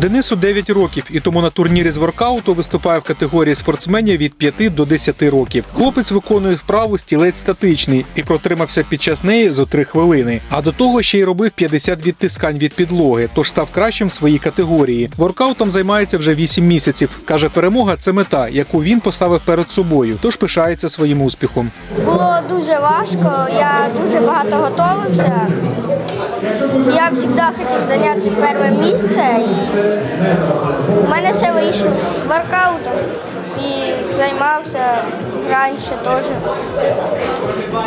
Денису 9 років, і тому на турнірі з воркауту виступає в категорії спортсменів від 5 до 10 років. Хлопець виконує вправу стілець статичний і протримався під час неї зо 3 хвилини. А до того ще й робив 50 відтискань від підлоги, тож став кращим в своїй категорії. Воркаутом займається вже 8 місяців. каже, перемога це мета, яку він поставив перед собою, тож пишається своїм успіхом. Було дуже важко, я дуже багато готувався. Я завжди хотів зайняти перше місце і в мене це вийшло воркаутом і займався раніше теж.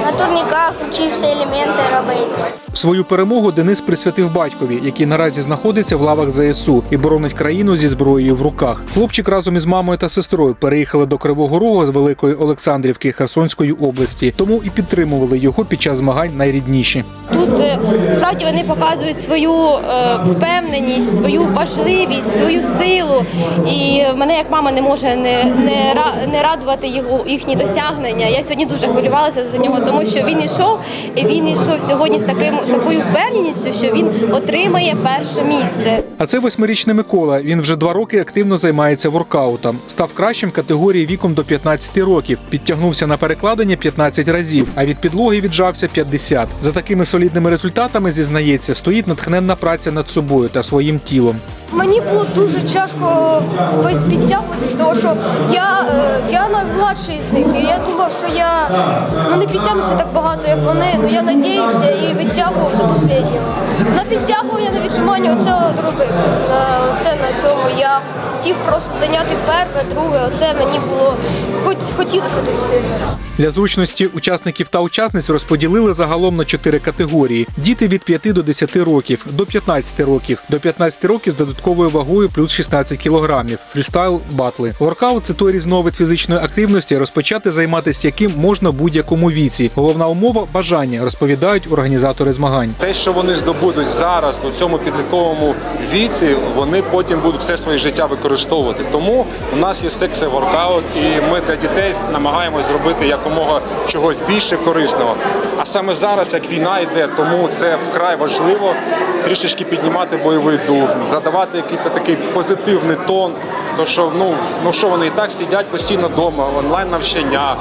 На турніках вчився елементи робити. Свою перемогу Денис присвятив батькові, який наразі знаходиться в лавах ЗСУ і боронить країну зі зброєю в руках. Хлопчик разом із мамою та сестрою переїхали до Кривого Рогу з Великої Олександрівки Херсонської області, тому і підтримували його під час змагань найрідніші. Тут е, справді вони показують свою е, впевненість, свою важливість, свою силу. І мене як мама не може не, не, не радувати його їхні досягнення. Я сьогодні дуже хвилювалася за нього, тому що він йшов, і він йшов сьогодні з таким з такою впевненістю, що він отримає перше місце. А це восьмирічний Микола. Він вже два роки активно займається воркаутом. Став кращим категорії віком до 15 років. Підтягнувся на перекладення 15 разів, а від підлоги віджався 50. За такими солідними результатами зізнається, стоїть натхненна праця над собою та своїм тілом. Мені було дуже тяжко підтягуватись, тому що я, е, я наймладший з них, і я думав, що я ну, не підтягнуся так багато, як вони. Ну я надіявся і відтягував до останнього. На підтягування, на віджимання оце робив. Оце на цьому я хотів просто зайняти перше, друге. Оце мені було хоч хотілося дуже сильно. Для зручності учасників та учасниць розподілили загалом на чотири категорії: діти від 5 до 10 років, до 15 років, до 15 років з додатковою вагою плюс 16 кілограмів, фрістайл батли. Воркаут це той різновид фізичної активності, розпочати займатися яким можна в будь-якому віці. Головна умова бажання, розповідають організатори змагань. Те, що вони здобудуть зараз у цьому підлітковому віці, вони потім будуть все своє життя використовувати. Тому у нас є секси воркаут, і ми для дітей намагаємось зробити якомога чогось більше корисного. А саме зараз, як війна йде, тому це вкрай важливо трішечки піднімати бойовий дух, задавати якийсь такий позитивний тон. То що ну, ну що вони і так сидять постійно вдома, онлайн навчання.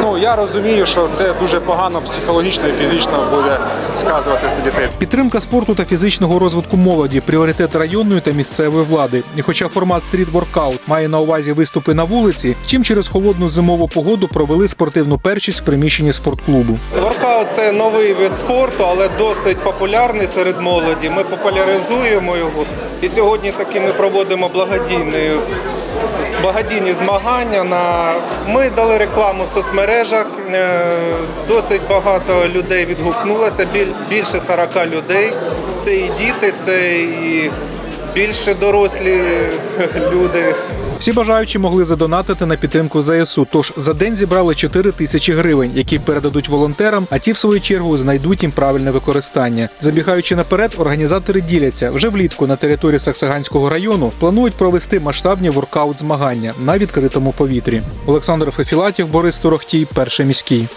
Ну я розумію, що це дуже погано психологічно і фізично буде сказуватись на дітей. Підтримка спорту та фізичного розвитку молоді пріоритет районної та місцевої влади. І хоча формат стріт-воркаут має на увазі виступи на вулиці, втім через холодну зимову погоду провели спортивну першість в приміщенні спортклубу. Воркаут це новий вид спорту, але досить популярний серед молоді. Ми популяризуємо його. І сьогодні таки ми проводимо благодійні, благодійні змагання. На... Ми дали рекламу в соцмережах. Е, Досить багато людей відгукнулося, більше 40 людей. Це і діти, це і більше дорослі люди. Всі бажаючі могли задонатити на підтримку ЗСУ. Тож за день зібрали 4 тисячі гривень, які передадуть волонтерам, а ті, в свою чергу, знайдуть їм правильне використання. Забігаючи наперед, організатори діляться вже влітку на території Саксаганського району. Планують провести масштабні воркаут змагання на відкритому повітрі. Олександр Фефілатів, Борис Торохтій, перший міський.